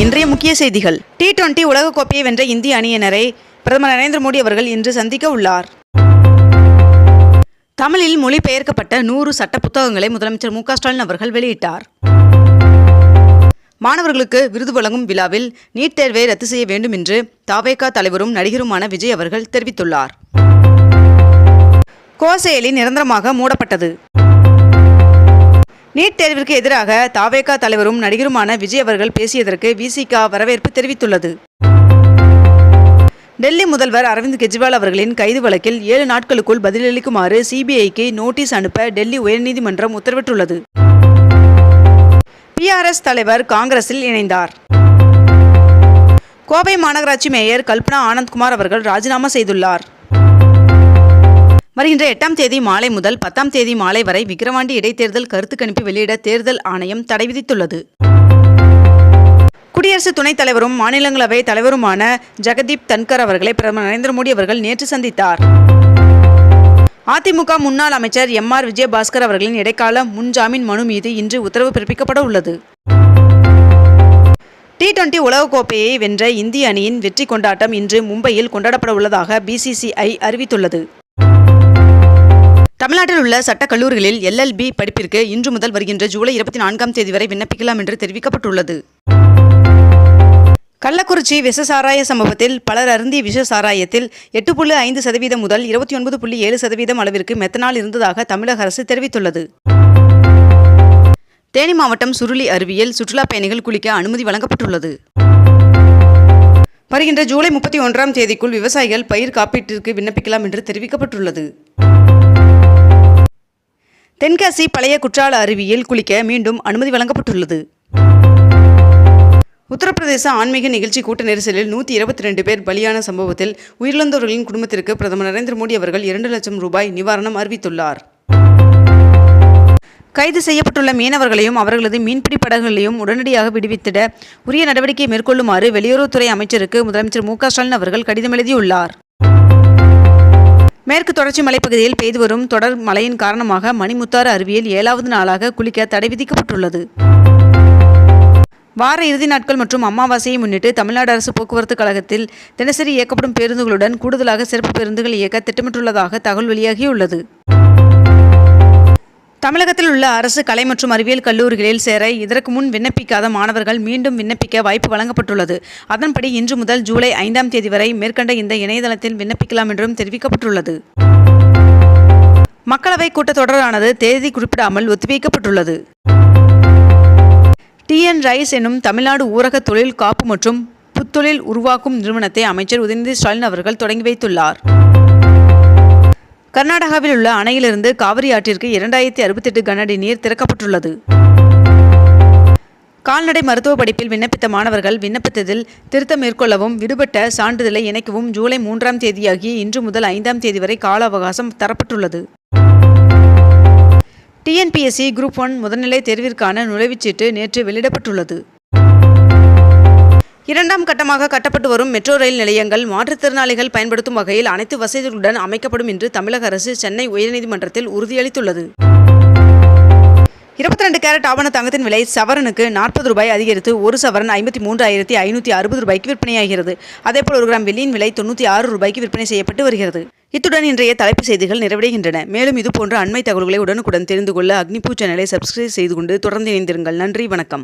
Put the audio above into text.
இன்றைய முக்கிய செய்திகள். டி டுவெண்டி உலகக்கோப்பையை வென்ற இந்திய அணியினரை பிரதமர் நரேந்திர மோடி அவர்கள் இன்று சந்திக்க உள்ளார். தமிழில் மொழிபெயர்க்கப்பட்ட நூறு சட்ட புத்தகங்களை முதலமைச்சர் மு ஸ்டாலின் அவர்கள் வெளியிட்டார். மாணவர்களுக்கு விருது வழங்கும் விழாவில் நீட் தேர்வை ரத்து செய்ய வேண்டும் என்று தாவேகா தலைவரும் நடிகருமான விஜய் அவர்கள் தெரிவித்துள்ளார். கோசேலி நிரந்தரமாக மூடப்பட்டது. நீட் தேர்விற்கு எதிராக தாவேகா தலைவரும் நடிகருமான விஜய் அவர்கள் பேசியதற்கு விசிகா வரவேற்பு தெரிவித்துள்ளது. டெல்லி முதல்வர் அரவிந்த் கெஜ்ரிவால் அவர்களின் கைது வழக்கில் ஏழு நாட்களுக்குள் பதிலளிக்குமாறு சிபிஐக்கு நோட்டீஸ் அனுப்ப டெல்லி உயர்நீதிமன்றம் உத்தரவிட்டுள்ளது. பிஆர்எஸ் தலைவர் காங்கிரஸில் இணைந்தார். கோவை மாநகராட்சி மேயர் கல்பனா ஆனந்த்குமார் அவர்கள் ராஜினாமா செய்துள்ளார். வருகின்ற எட்டாம் தேதி மாலை முதல் பத்தாம் தேதி மாலை வரை விக்கிரவாண்டி இடைத்தேர்தல் கருத்து கணிப்பு வெளியிட தேர்தல் ஆணையம் தடை விதித்துள்ளது. குடியரசு துணைத் தலைவரும் மாநிலங்களவை தலைவருமான ஜெகதீப் தன்கர் அவர்களை பிரதமர் நரேந்திர மோடி அவர்கள் நேற்று சந்தித்தார். அதிமுக முன்னாள் அமைச்சர் எம் ஆர் விஜயபாஸ்கர் அவர்களின் இடைக்கால முன்ஜாமீன் மனு மீது இன்று உத்தரவு பிறப்பிக்கப்பட உள்ளது. டி டுவெண்டி உலகக்கோப்பையை வென்ற இந்திய அணியின் வெற்றி கொண்டாட்டம் இன்று மும்பையில் கொண்டாடப்பட உள்ளதாக பிசிசிஐ அறிவித்துள்ளது. தமிழ்நாட்டில் உள்ள சட்டக் கல்லூரிகளில் எல்எல்பி படிப்பிற்கு இன்று முதல் வருகின்ற ஜூலை இருபத்தி நான்காம் தேதி வரை விண்ணப்பிக்கலாம் என்று தெரிவிக்கப்பட்டுள்ளது. கள்ளக்குறிச்சி விஷ சாராய சம்பவத்தில் பலர் அருந்திய விஷ சாராயத்தில் எட்டு புள்ளி ஐந்து சதவீதம் முதல் இருபத்தி ஒன்பது புள்ளி ஏழு சதவீதம் அளவிற்கு மெத்தனால் இருந்ததாக தமிழக அரசு தெரிவித்துள்ளது. தேனி மாவட்டம் சுருளி அருவியில் சுற்றுலாப் பயணிகள் குளிக்க அனுமதி வழங்கப்பட்டுள்ளது. வருகின்ற ஜூலை முப்பத்தி ஒன்றாம் தேதிக்குள் விவசாயிகள் பயிர் காப்பீட்டிற்கு விண்ணப்பிக்கலாம் என்று தெரிவிக்கப்பட்டுள்ளது. தென்காசி பழைய குற்றால அருவியில் குளிக்க மீண்டும் அனுமதி வழங்கப்பட்டுள்ளது. உத்தரப்பிரதேச ஆன்மீக நிகழ்ச்சி கூட்ட நெரிசலில் நூற்றி இருபத்தி ரெண்டு பேர் பலியான சம்பவத்தில் உயிரிழந்தவர்களின் குடும்பத்திற்கு பிரதமர் நரேந்திர மோடி அவர்கள் இரண்டு லட்சம் ரூபாய் நிவாரணம் அறிவித்துள்ளார். கைது செய்யப்பட்டுள்ள மீனவர்களையும் அவர்களது மீன்பிடி படகுகளையும் உடனடியாக விடுவித்திட உரிய நடவடிக்கை மேற்கொள்ளுமாறு வெளியுறவுத்துறை அமைச்சருக்கு முதலமைச்சர் மு க ஸ்டாலின் அவர்கள் கடிதம் எழுதியுள்ளார். மேற்கு தொடர்ச்சி மலைப்பகுதியில் பெய்து வரும் தொடர் மழையின் காரணமாக மணிமுத்தாறு அருவியில் ஏழாவது நாளாக குளிக்க தடை விதிக்கப்பட்டுள்ளது. வார இறுதி நாட்கள் மற்றும் அமாவாசையை முன்னிட்டு தமிழ்நாடு அரசு போக்குவரத்து கழகத்தில் தினசரி இயக்கப்படும் பேருந்துகளுடன் கூடுதலாக சிறப்பு பேருந்துகள் இயக்க திட்டமிட்டுள்ளதாக தகவல் வெளியாகியுள்ளது. தமிழகத்தில் உள்ள அரசு கலை மற்றும் அறிவியல் கல்லூரிகளில் சேர இதற்கு முன் விண்ணப்பிக்காத மாணவர்கள் மீண்டும் விண்ணப்பிக்க வாய்ப்பு வழங்கப்பட்டுள்ளது. அதன்படி இன்று முதல் ஜூலை ஐந்தாம் தேதி வரை மேற்கண்ட இந்த இணையதளத்தில் விண்ணப்பிக்கலாம் என்றும் தெரிவிக்கப்பட்டுள்ளது. மக்களவை கூட்டத்தொடரானது தேதி குறிப்பிடாமல் ஒத்திவைக்கப்பட்டுள்ளது. டிஎன் ரைஸ் எனும் தமிழ்நாடு ஊரக தொழில் காப்பு மற்றும் புத்தொழில் உருவாக்கும் நிறுவனத்தை அமைச்சர் உதயநிதி ஸ்டாலின் அவர்கள் தொடங்கி வைத்துள்ளார். கர்நாடகாவில் உள்ள அணையிலிருந்து காவிரி ஆற்றிற்கு இரண்டாயிரத்தி அறுபத்தெட்டு கனஅடி நீர் திறக்கப்பட்டுள்ளது. கால்நடை மருத்துவ படிப்பில் விண்ணப்பித்த மாணவர்கள் விண்ணப்பித்ததில் திருத்தம் மேற்கொள்ளவும் விடுபட்ட சான்றிதழை இணைக்கவும் ஜூலை மூன்றாம் தேதியாகிய இன்று முதல் ஐந்தாம் தேதி வரை கால அவகாசம் தரப்பட்டுள்ளது. டிஎன்பிஎஸ்சி குரூப் ஒன் முதல்நிலை தேர்விற்கான நுழைவுச்சீட்டு நேற்று வெளியிடப்பட்டுள்ளது. இரண்டாம் கட்டமாக கட்டப்பட்டு வரும் மெட்ரோ ரயில் நிலையங்கள் மாற்றுத்திறனாளிகள் பயன்படுத்தும் வகையில் அனைத்து வசதிகளுடன் அமைக்கப்படும் என்று தமிழக அரசு சென்னை உயர்நீதிமன்றத்தில் உறுதியளித்துள்ளது. இருபத்தி ரெண்டு கேரட் ஆவண தங்கத்தின் விலை சவரனுக்கு நாற்பது ரூபாய் அதிகரித்து ஒரு சவரன் ஐம்பத்தி மூன்றாயிரத்தி ஐநூற்றி அறுபது ரூபாய்க்கு விற்பனையாகிறது. அதேபோல் ஒரு கிராம் வெள்ளியின் விலை தொண்ணூற்றி ஆறு ரூபாய்க்கு விற்பனை செய்யப்பட்டு வருகிறது. இத்துடன் இன்றைய தலைப்புச் செய்திகள் நிறைவடைகின்றன. மேலும் இதுபோன்ற அண்மை தகவல்களை உடனுக்குடன் தெரிந்து கொள்ள அக்னிபூ சேனலை சப்ஸ்கிரைப் செய்து கொண்டு தொடர்ந்து இணைந்திருங்கள். நன்றி வணக்கம்.